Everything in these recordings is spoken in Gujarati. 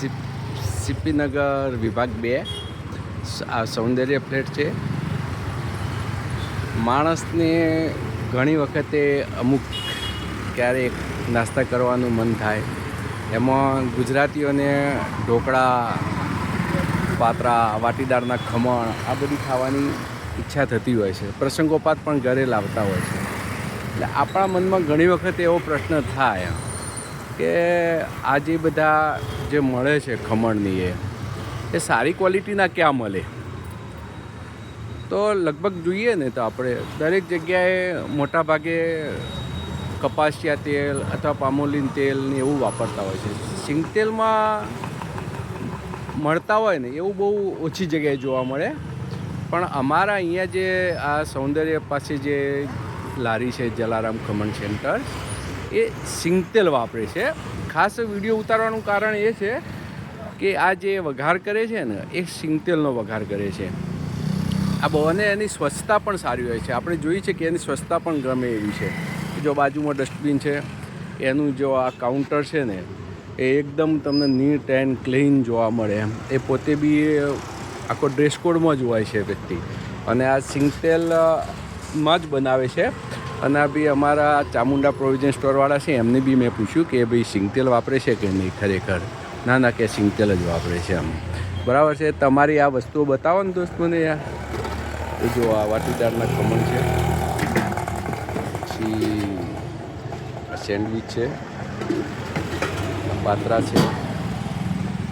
સીપ સીપીનગર વિભાગ બે. આ સૌંદર્ય ફ્લેટ છે. માણસને ઘણી વખતે અમુક ક્યારેક નાસ્તા કરવાનું મન થાય. એમાં ગુજરાતીઓને ઢોકળા, પાતરા વાટીદારના ખમણ, આ બધી ખાવાની ઈચ્છા થતી હોય છે. પ્રસંગોપાત પણ ઘરે લાવતા હોય છે. એટલે આપણા મનમાં ઘણી વખત એવો પ્રશ્ન થાય. કે આ જે બધા જે મળે છે ખમણની એ એ સારી ક્વોલિટીના ક્યાં મળે? તો લગભગ જોઈએ ને તો આપણે દરેક જગ્યાએ મોટા ભાગે કપાસિયા તેલ અથવા પામોલીન તેલ ને એવું વાપરતા હોય છે. સિંગ તેલમાં મળતા હોય ને એવું બહુ ઓછી જગ્યાએ જોવા મળે. પણ અમારા અહીંયા જે આ સૌંદર્ય પાસે જે લારી છે જલારામ ખમણ સેન્ટર એ સિંગતેલ વાપરે છે. ખાસ વીડિયો ઉતારવાનું કારણ એ છે કે આ જે વઘાર કરે છે ને, એ સિંગતેલનો વઘાર કરે છે. આ બહુ અને એની સ્વચ્છતા પણ સારી હોય છે. આપણે જોઈએ છે કે એની સ્વચ્છતા પણ ગમે એવી છે. જો બાજુમાં ડસ્ટબિન છે, એનું જો આ કાઉન્ટર છે ને, એ એકદમ તમને નીટ એન્ડ ક્લીન જોવા મળે એમ. એ પોતે બી આખો ડ્રેસ કોડમાં જ હોય છે વ્યક્તિ. અને આ સિંગતેલમાં જ બનાવે છે. અને આ બી અમારા ચામુંડા પ્રોવિઝન સ્ટોરવાળા છે, એમને બી મેં પૂછ્યું કે ભાઈ સિંગતેલ વાપરે છે કે નહીં ખરેખર? ના ના, કે સિંગતેલ જ વાપરે છે એમ. બરાબર છે, તમારી આ વસ્તુઓ બતાવો ને દોસ્ત મને યાર. જો આ વાટીદારના ખમણ છે. પછી સેન્ડવિચ છે. પાત્રા છે.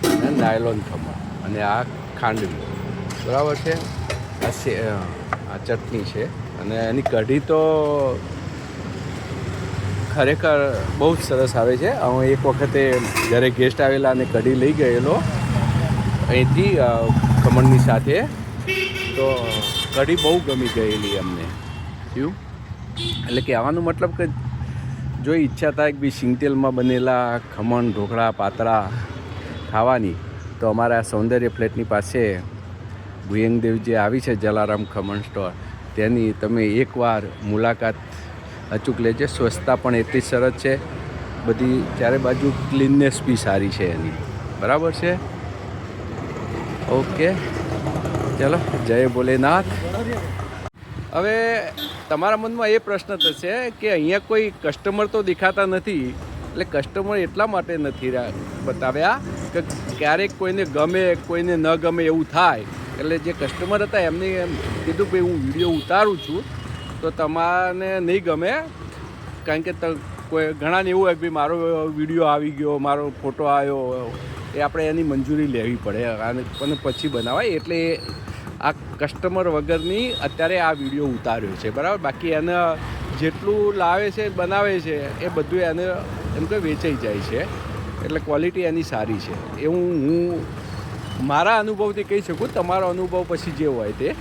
અને નાયલોન ખમણ. અને આ ખાંડવી. બરાબર છે? આ આ ચટણી છે. અને એની કઢી તો ખરેખર બહુ જ સરસ આવે છે. હું એક વખતે જ્યારે ગેસ્ટ આવેલા અને કઢી લઈ ગયેલો અહીંથી ખમણની સાથે, તો કઢી બહુ ગમી ગયેલી અમને. થયું એટલે કહેવાનો મતલબ કે જો ઈચ્છા થાય કે ભાઈ સિંગતેલમાં બનેલા ખમણ, ઢોકળા પાતરા ખાવાની, તો અમારા સૌંદર્ય ફ્લેટની પાસે ભુયંગદેવ જે આવી છે જલારામ ખમણ સ્ટોર તેની તમે એકવાર મુલાકાત અચૂક લેજે. સ્વચ્છતા પણ એટલી સરસ છે. બધી ચારે બાજુ ક્લીનનેસ બી સારી છે એની. બરાબર છે? ઓકે. ચલો, જય ભોલેનાથ. હવે તમારા મનમાં એ પ્રશ્ન થશે કે અહીંયા કોઈ કસ્ટમર તો દેખાતા નથી, એટલે કસ્ટમર એટલા માટે નથી બતાવ્યા કે ક્યારેક કોઈને ગમે, કોઈને ન ગમે એવું થાય. એટલે જે કસ્ટમર હતા એમને એમ કીધું કે હું વીડિયો ઉતારું છું, તો તમારે નહીં ગમે, કારણ કે કોઈ ઘણાને એવું હોય કે મારો વીડિયો આવી ગયો, મારો ફોટો આવ્યો, એ આપણે એની મંજૂરી લેવી પડે, અને અને પછી બનાવાય, એટલે આ કસ્ટમર વગરની અત્યારે આ વીડિયો ઉતાર્યો છે, બરાબર? બાકી એને જેટલું લાવે છે, બનાવે છે, એ બધું એને એમ કે વેચાઈ જાય છે, એટલે ક્વોલિટી એની સારી છે. એવું હું મારા અનુભવથી કહી શકું તમારો અનુભવ પછી જે હોય તે.